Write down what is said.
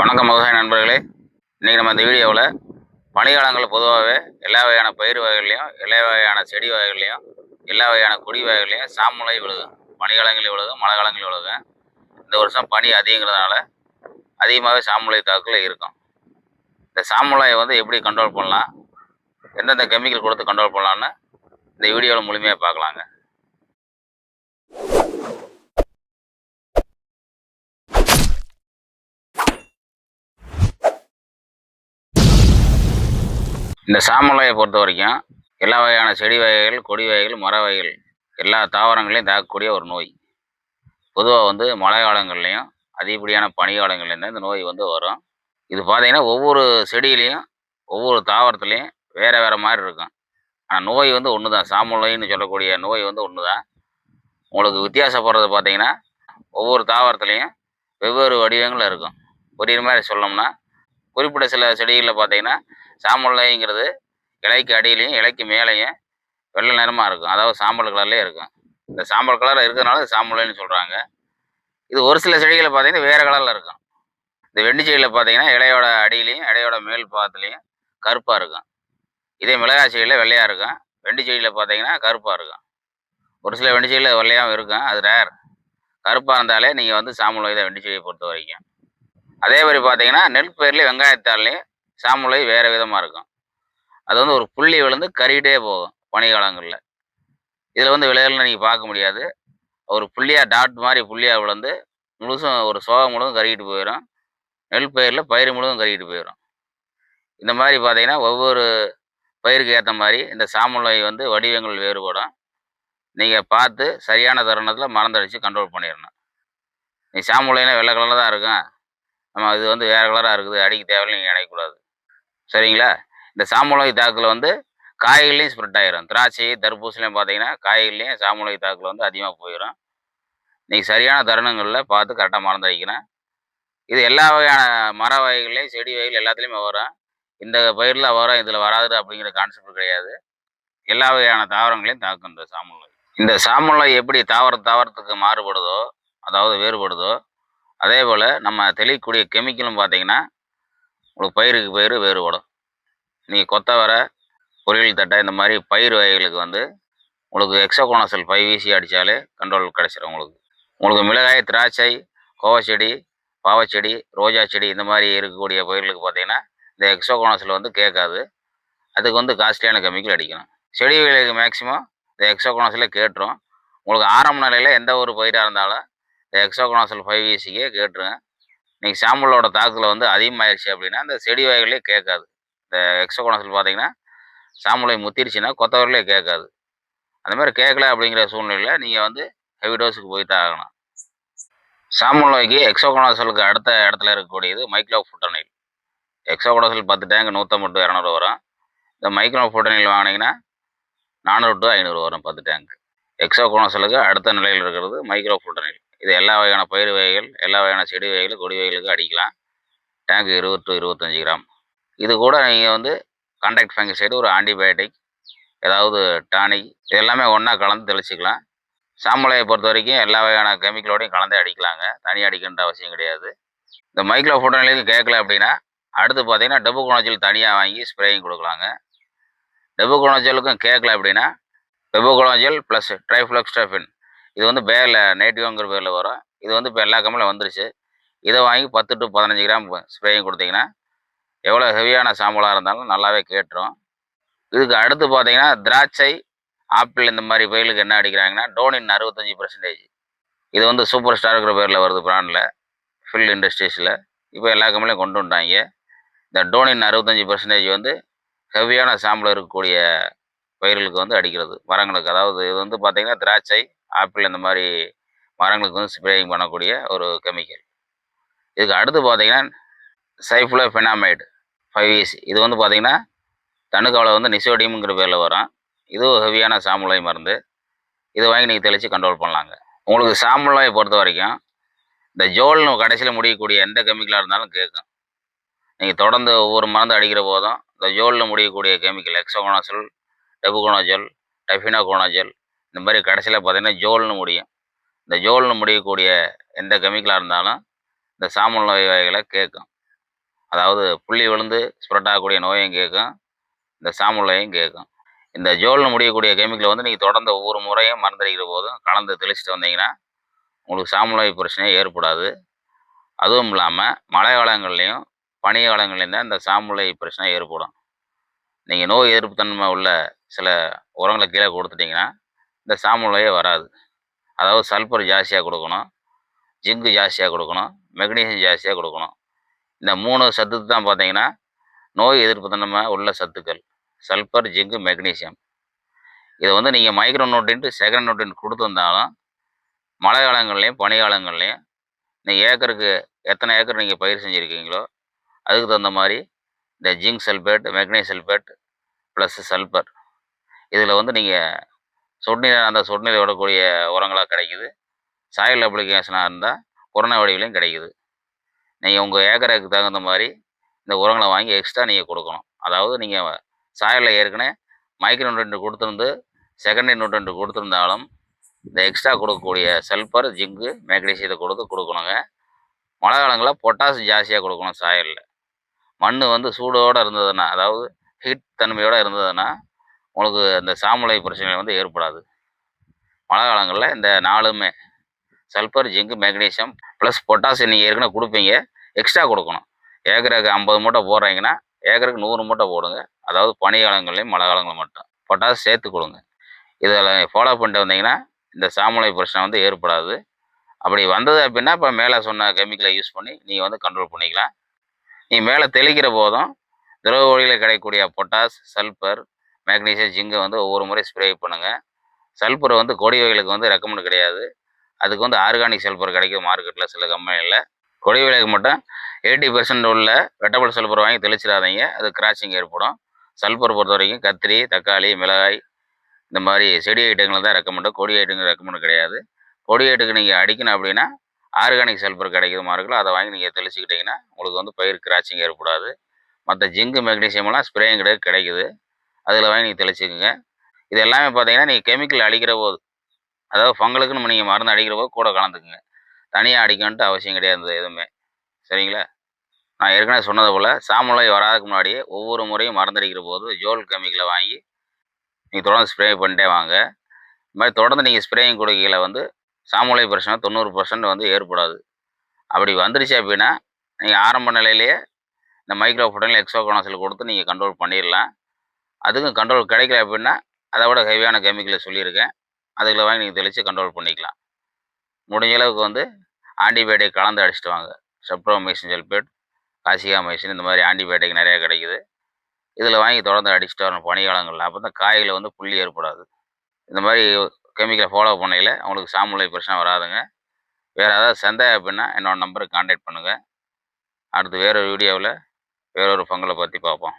வணக்கம் மகசாய நண்பர்களே. இன்றைக்கி நம்ம இந்த வீடியோவில் பனிகாலங்களில் பொதுவாகவே எல்லா வகையான பயிர் வகைகள்லையும் எல்லா வகையான செடி வகைகள்லையும் எல்லா வகையான கொடி வகைகள்லையும் சாமுலை விழுகும் பனிகாலங்களில் விழுகும் மழை காலங்களில் விழுகும் இந்த வருஷம் பனி அதிகங்கிறதுனால அதிகமாகவே சாமுலை தாக்கில் இருக்கும். இந்த சாமுலையை வந்து எப்படி கண்ட்ரோல் பண்ணலாம்? எந்தெந்த கெமிக்கல் கொடுத்து கண்ட்ரோல் பண்ணலான்னு இந்த வீடியோவில் முழுமையாக பார்க்கலாங்க. இந்த சாமலையை பொறுத்த வரைக்கும் எல்லா வகையான செடி வகைகள் கொடி வகைகள் மர வகைகள் எல்லா தாவரங்களையும் தாக்கக்கூடிய ஒரு நோய். பொதுவாக வந்து மழை காலங்கள்லையும் அதிகப்படியான பனி காலங்கள்லேயும் தான் இந்த நோய் வந்து வரும். இது பார்த்தீங்கன்னா ஒவ்வொரு செடியிலையும் ஒவ்வொரு தாவரத்துலேயும் வேறு வேறு மாதிரி இருக்கும். ஆனால் நோய் வந்து ஒன்று தான் சாமுலைன்னு சொல்லக்கூடிய நோய் வந்து ஒன்று தான் உங்களுக்கு வித்தியாசப்படுறது பார்த்தீங்கன்னா ஒவ்வொரு தாவரத்துலேயும் வெவ்வேறு வடிவங்கள் இருக்கும். புரியுற மாதிரி சொல்லணும்னா குறிப்பிட்ட சில செடிகளில் பார்த்தீங்கன்னா சாம்பலைங்கிறது இலைக்கு அடியிலையும் இலைக்கு மேலேயும் வெள்ளை நிறமாக இருக்கும். அதாவது சாம்பல் கலர்லேயே இருக்கும். இந்த சாம்பல் கலர் இருக்கிறதுனால சாம்பலைன்னு சொல்கிறாங்க இது ஒரு சில செடிகளில் பார்த்தீங்கன்னா வேறு கலரில் இருக்கும். இந்த வெண்டி செடியில் பார்த்தீங்கன்னா இலையோட அடியிலையும் இலையோட மேல் பாகத்துலேயும் கருப்பாக இருக்கும். இதே மிளகாய் செடியில் வெள்ளையாக இருக்கும். வெண்டி செடியில் பார்த்தீங்கன்னா கருப்பாக இருக்கும். ஒரு சில வெண்டி செடியில் வெள்ளையாகவும் இருக்கும். அது ரேர் கருப்பாக இருந்தாலே நீங்கள் வந்து சாம்பல் தான் வெண்டி செடியை பொறுத்த வரைக்கும் அதே மாதிரி பார்த்தீங்கன்னா நெல் பயிர்லேயும் வெங்காயத்தாள்லேயும் சாமுலை வேறு விதமாக இருக்கும். அது வந்து ஒரு புள்ளி விழுந்து கறிகிட்டே போகும் பனிக்காலங்களில். இதில் வந்து விளையாடலாம் நீங்கள் பார்க்க முடியாது. ஒரு புள்ளியாக டாட் மாதிரி புள்ளியாக விழுந்து முழுசும் ஒரு சோகம் முழுதும் கருகிட்டு போயிடும் நெல் பயிரில் பயிர் முழுதும் கருகிட்டு போயிடும் இந்த மாதிரி பார்த்தீங்கன்னா ஒவ்வொரு பயிருக்கு ஏற்ற மாதிரி இந்த சாமுலை வந்து வடிவங்கள் வேறுபடும். நீங்கள் பார்த்து சரியான தருணத்தில் மறந்தடிச்சு கண்ட்ரோல் பண்ணிடணும். நீ சாமுலைனா வெள்ளை கலரில் தான் இருக்கும். நம்ம இது வந்து வேறு கலராக இருக்குது அடிக்க தேவையில்லை நீங்கள் நினைக்கக்கூடாது சரிங்களா? இந்த சாமுலகை தாக்கில் வந்து காய்கள்லையும் ஸ்ப்ரெட் ஆகிரும் திராட்சை தர்பூசணிலையும் பார்த்தீங்கன்னா காய்கள்லையும் சாமுலகை தாக்கில் வந்து அதிகமாக போயிடும் நீங்கள் சரியான தருணங்களில் பார்த்து கரெக்டாக மறந்து அடிக்கணும் இது எல்லா வகையான மர வகைகள்லையும் செடி வகைகள் எல்லாத்துலேயுமே வரும். இந்த பயிரில் வரும் இதில் வராது அப்படிங்கிற கான்செப்ட் கிடையாது. எல்லா வகையான தாவரங்களையும் தாக்கும் இந்த சாமுலை இந்த சாமுலை எப்படி தாவர தாவரத்துக்கு மாறுபடுதோ அதாவது வேறுபடுதோ அதே போல் நம்ம தெளிக்கக்கூடிய கெமிக்கலும் பார்த்தீங்கன்னா உங்களுக்கு பயிருக்கு பயிர் வேறுபடும். நீங்கள் கொத்தவரை பொரியல் தட்டை இந்த மாதிரி பயிர் வகைகளுக்கு வந்து உங்களுக்கு எக்ஸோகோனசல் ஃபைவ் வீசி அடித்தாலே கண்ட்ரோல் கிடச்சிடும் உங்களுக்கு. உங்களுக்கு மிளகாய் திராட்சை கோவச்செடி பாவச்செடி ரோஜா செடி இந்த மாதிரி இருக்கக்கூடிய பயிர்களுக்கு பார்த்தீங்கன்னா இந்த எக்ஸோகோனசல் வந்து கேட்காது. அதுக்கு வந்து காஸ்ட்லியான கெமிக்கல் அடிக்கணும். செடி மேக்ஸிமம் இந்த எக்ஸோகோனஸில் கேட்டுரும். உங்களுக்கு ஆரம்ப நிலையில் எந்த ஒரு பயிராக இருந்தாலும் எக்ஸோகனாசல் ஃபைவ் இசிக்கே கேட்டுருங்க நீங்கள் சாம்பலோட தாக்குதல் வந்து அதிகமாகிடுச்சு அப்படின்னா இந்த செடி வகைகளே கேட்காது. இந்த எக்ஸோகனாசல் பார்த்தீங்கன்னா சாம்பலை முத்திருச்சுன்னா கொத்தவரிலே கேட்காது. அந்த மாதிரி கேட்கல அப்படிங்கிற சூழ்நிலையில் நீங்கள் வந்து ஹெவி டோஸுக்கு போயிட்டு ஆகணும். சாம்பல் நோய்க்கு எக்ஸோகோனாசலுக்கு அடுத்த இடத்துல இருக்கக்கூடியது மைக்ரோ ஃபுட்டனில் எக்ஸோகோனாசல் பத்து டேங்க் நூற்றம்பது டு இரநூறு வரும். இந்த மைக்ரோ ஃபுட்டனில் வாங்கினீங்கன்னா நானூறு டு ஐநூறு வரும் பத்து டேங்க் எக்ஸோகோனாசலுக்கு அடுத்த நிலையில் இருக்கிறது மைக்ரோ ஃபுட்டனில் இது எல்லா வகையான பயிர் வகைகள் எல்லா வகையான செடி வகைகள் கொடி வகைகளுக்கு அடிக்கலாம். டேங்க்கு இருபது டு இருபத்தஞ்சி கிராம். இது கூட நீங்கள் வந்து கான்டாக்ட் ஃபங்கசைடு ஒரு ஆன்டிபயோட்டிக் ஏதாவது டானிக் இது எல்லாமே ஒன்றா கலந்து தெளிச்சிக்கலாம். சாம்பலையை பொறுத்த வரைக்கும் எல்லா வகையான கெமிக்கலோடையும் கலந்தே அடிக்கலாங்க. தனியாக அடிக்கணுன்ற அவசியம் கிடையாது. இந்த மைக்ரோ ஃபுட்டனைலுக்கு கேட்கல அப்படின்னா அடுத்து பார்த்தீங்கன்னா டெபு குணச்சல் தனியாக வாங்கி ஸ்ப்ரேயிங் கொடுக்கலாங்க. டெபு குணச்சலுக்கும் கேட்கல அப்படின்னா டெபு குணச்சல் ப்ளஸ் ட்ரைஃப்ளக்ஸ்டஃபின் இது வந்து பேரில் நேட்டிவ்ங்கிற பேரில் வரும். இது வந்து இப்போ எல்லா கம்பெனியும் வந்துருச்சு. இதை வாங்கி பத்து டு பதினஞ்சு கிராம் ஸ்ப்ரேயிங் கொடுத்தீங்கன்னா எவ்வளோ ஹெவியான சாம்பலாக இருந்தாலும் நல்லாவே கேட்டுரும். இதுக்கு அடுத்து பார்த்தீங்கன்னா திராட்சை ஆப்பிள் இந்த மாதிரி பயிலுக்கு என்ன அடிக்கிறாங்கன்னா டோனின் அறுபத்தஞ்சி பர்சன்டேஜ் இது வந்து சூப்பர் ஸ்டாருங்கிற பேரில் வருது பிராண்டில் ஃபில் இண்டஸ்ட்ரீஸில் இப்போ எல்லா கம்பெனிலையும் கொண்டு வந்துட்டாங்க. இந்த டோனின் அறுபத்தஞ்சி பர்சன்டேஜ் வந்து ஹெவியான சாம்பல் இருக்கக்கூடிய பயிர்களுக்கு வந்து அடிக்கிறது மரங்களுக்கு அதாவது இது வந்து பார்த்திங்கன்னா திராட்சை ஆப்பிள் இந்த மாதிரி மரங்களுக்கு வந்து ஸ்ப்ரேயிங் பண்ணக்கூடிய ஒரு கெமிக்கல் இதுக்கு அடுத்து பார்த்தீங்கன்னா சைஃப்ளோ ஃபெனாமைடு ஃபைவ் இஸ் இது வந்து பார்த்தீங்கன்னா தணுக்காவில் வந்து நிசோடியம்ங்கிற பேரில் வரும். இதுவும் ஹெவியான சாமுலை மருந்து. இதை வாங்கி நீங்கள் தெளித்து கண்ட்ரோல் பண்ணலாங்க. உங்களுக்கு சாமுலாயை பொறுத்த வரைக்கும் இந்த ஜோல்னு கடைசியில் முடியக்கூடிய எந்த கெமிக்கலாக இருந்தாலும் கேட்கும். நீங்கள் தொடர்ந்து ஒவ்வொரு மருந்து அடிக்கிற போதும் இந்த ஜோலில் முடியக்கூடிய கெமிக்கல் எக்ஸோகோனாசல் டெபுகோனாஜல் டெஃபினோகோனாஜல் இந்த மாதிரி கடைசியில் பார்த்தீங்கன்னா ஜோல்னு முடியும். இந்த ஜோல்னு முடியக்கூடிய எந்த கெமிக்கலாக இருந்தாலும் இந்த சாமல் நோய் வகைகளை கேட்கும். அதாவது புள்ளி விழுந்து ஸ்ப்ரெட் ஆகக்கூடிய நோயும் கேட்கும். இந்த சாமுலையும் கேட்கும். இந்த ஜோல்னு முடியக்கூடிய கெமிக்கலை வந்து நீங்கள் தொடர்ந்து ஒவ்வொரு முறையும் மறந்துடுகிற போதும் கலந்து தெளிச்சுட்டு வந்தீங்கன்னா உங்களுக்கு சாமுலாய் பிரச்சனையே ஏற்படாது. அதுவும் இல்லாமல் மழை காலங்கள்லையும் பனி காலங்கள்லையும் தான் இந்த சாமுலை பிரச்சனை ஏற்படும். நீங்கள் நோய் எதிர்ப்பு தன்மை உள்ள சில உரங்களை கீழே கொடுத்துட்டிங்கன்னா இந்த சாமுலையே வராது. அதாவது சல்பர் ஜாஸ்தியாக கொடுக்கணும் ஜிங்கு ஜாஸ்தியாக கொடுக்கணும் மெக்னீசியம் ஜாஸ்தியாக கொடுக்கணும். இந்த மூணு சத்துக்கு தான் பார்த்தீங்கன்னா நோய் எதிர்ப்பு தன்மை உள்ள சத்துக்கள். Sulphur zinc magnesium. இதை வந்து நீங்கள் மைக்ரோ நோட்டின்ட்டு செகண்ட் நோட்டின் கொடுத்துருந்தாலும் மழை காலங்கள்லையும் பனி காலங்கள்லையும் நீங்கள் ஏக்கருக்கு எத்தனை ஏக்கர் நீங்கள் பயிர் செஞ்சுருக்கீங்களோ அதுக்கு தகுந்த மாதிரி இந்த zinc sulphate magnesium sulphate plus sulphur. இதில் வந்து நீங்கள் சொட்டுநீர் அந்த சொட்டுநீர் விடக்கூடிய உரங்களாக கிடைக்குது. சாயில் அப்ளிகேஷனாக இருந்தால் புறண வடிவிலையும் கிடைக்குது. நீங்கள் உங்கள் ஏக்கருக்கு தகுந்த மாதிரி இந்த உரங்களை வாங்கி எக்ஸ்ட்ரா நீங்கள் கொடுக்கணும். அதாவது நீங்கள் சாயலில் ஏற்கனவே மைக்ரோ நியூட்ரண்ட் கொடுத்துருந்து செகண்டரி நியூட்ரண்ட் கொடுத்துருந்தாலும் இந்த எக்ஸ்ட்ரா கொடுக்கக்கூடிய சல்பர் ஜிங்கு மேக்னீசியத்தை கொடுத்து கொடுக்கணுங்க. மழை காலங்களில் பொட்டாசு ஜாஸ்தியாக கொடுக்கணும் சாயலில். மண் வந்து சூடோடு இருந்ததுன்னா அதாவது ஹீட் தன்மையோடு இருந்ததுன்னா உங்களுக்கு அந்த சாமுலை பிரச்சனை வந்து ஏற்படாது. மழை காலங்களில் இந்த நாலுமே sulphur zinc magnesium plus potassium நீங்கள் ஏற்கனவே கொடுப்பீங்க எக்ஸ்ட்ரா கொடுக்கணும். ஏக்கருக்கு ஐம்பது மூட்டை போடுறீங்கன்னா ஏக்கருக்கு நூறு மூட்டை போடுங்க. அதாவது பனி காலங்கள்லையும் மழை காலங்கள் மட்டும். பொட்டாஸ் சேர்த்து கொடுங்க. இதில் ஃபாலோ பண்ணிட்டு வந்தீங்கன்னா இந்த சாமுலை பிரச்சனை வந்து ஏற்படாது. அப்படி வந்தது அப்படின்னா இப்போ மேலே சொன்ன கெமிக்கலை யூஸ் பண்ணி நீங்கள் வந்து கண்ட்ரோல் பண்ணிக்கலாம். நீ மேலே தெளிக்கிற போதும் திரவ வழியில் கிடைக்கக்கூடிய பொட்டாஸ் சல்பர் மேக்னீசியம் ஜிங்கை வந்து ஒவ்வொரு முறை ஸ்ப்ரே பண்ணுங்கள் சல்பர் வந்து கொடி வகைகளுக்கு வந்து ரெக்கமெண்ட் கிடையாது. அதுக்கு வந்து ஆர்கானிக் சல்பர் கிடைக்கும் மார்க்கெட்டில் சில கம்பெனியில் கொடி வகைகளுக்கு மட்டும் எயிட்டி பர்சன்ட் உள்ள வெட்டபிள் சல்பர் வாங்கி தெளிச்சிடாதீங்க. அது கிராச்சிங் ஏற்படும். சல்பர் பொறுத்த வரைக்கும் கத்திரி தக்காளி மிளகாய் இந்த மாதிரி செடி ஐட்டங்கள் தான் ரெக்கமெண்டு கொடி ஐட்டங்கள் ரெக்கமெண்ட் கிடையாது. கொடி ஐட்டுக்கு நீங்கள் அடிக்கணும் அப்படின்னா ஆர்கானிக் சல்பர் கிடைக்கிற மார்க்கில் அதை வாங்கி நீங்கள் தெளிச்சிக்கிட்டிங்கன்னா உங்களுக்கு வந்து பயிர் கிராச்சிங் ஏற்படாது. மற்ற ஜிங்கு மெக்னீசியம்லாம் ஸ்ப்ரேயும் கிடையாது கிடைக்குது. அதில் வாங்கி நீங்கள் தெளிச்சுக்கோங்க. இது எல்லாமே பார்த்தீங்கன்னா நீங்கள் கெமிக்கல் அடிக்கிற போது அதாவது பொங்கலுக்குன்னு நீங்கள் மருந்து அடிக்கிற போது கூட கலந்துக்குங்க. தனியாக அடிக்கணுன்ட்டு அவசியம் கிடையாது எதுவுமே. சரிங்களா? நான் ஏற்கனவே சொன்னது போல் சாமுலை வராதுக்கு முன்னாடியே ஒவ்வொரு முறையும் மருந்து அடிக்கிற போது ஜோல் கெமிக்கலை வாங்கி நீங்கள் தொடர்ந்து ஸ்ப்ரே பண்ணிட்டே வாங்க. இது மாதிரி தொடர்ந்து நீங்கள் ஸ்ப்ரேயிங் கொடுக்கையில் வந்து சாமுலை பிரச்சனை தொண்ணூறு பர்சன்ட் வந்து ஏற்படாது. அப்படி வந்துருச்சு அப்படின்னா நீங்கள் ஆரம்ப நிலையிலேயே இந்த மைக்ரோ ஃபுட்டனில் எக்ஸோ கொடுத்து நீங்கள் கண்ட்ரோல் பண்ணிடலாம். அதுக்கும் கண்ட்ரோல் கிடைக்கல அப்படின்னா அதை விட ஹெவியான கெமிக்கலை சொல்லியிருக்கேன். அதுகளை வாங்கி நீங்கள் தெளித்து கண்ட்ரோல் பண்ணிக்கலாம். முடிஞ்ச அளவுக்கு வந்து ஆன்டிபயோட்டிக் கலந்து அடிச்சிட்டு வாங்க. செப்ரோமைசின் காசிகா காசிகாமைசின் இந்த மாதிரி ஆன்டிபயோட்டிக் நிறையா கிடைக்குது. இதில் வாங்கி தொடர்ந்து அடிச்சுட்டு வரணும் பனிக்காலங்களில். அப்போ தான் காய்களை வந்து புள்ளி ஏற்படாது. இந்த மாதிரி கெமிக்கலை ஃபாலோ பண்ணையில் அவங்களுக்கு சாமுலை பிரச்சனை வராதுங்க. வேறு ஏதாவது சந்தேகம் அப்படின்னா என்னோடய நம்பருக்கு கான்டாக்ட் பண்ணுங்கள் அடுத்து வேறொரு வீடியோவில் வேறொரு ஃபங்கலை பற்றி பார்ப்போம்.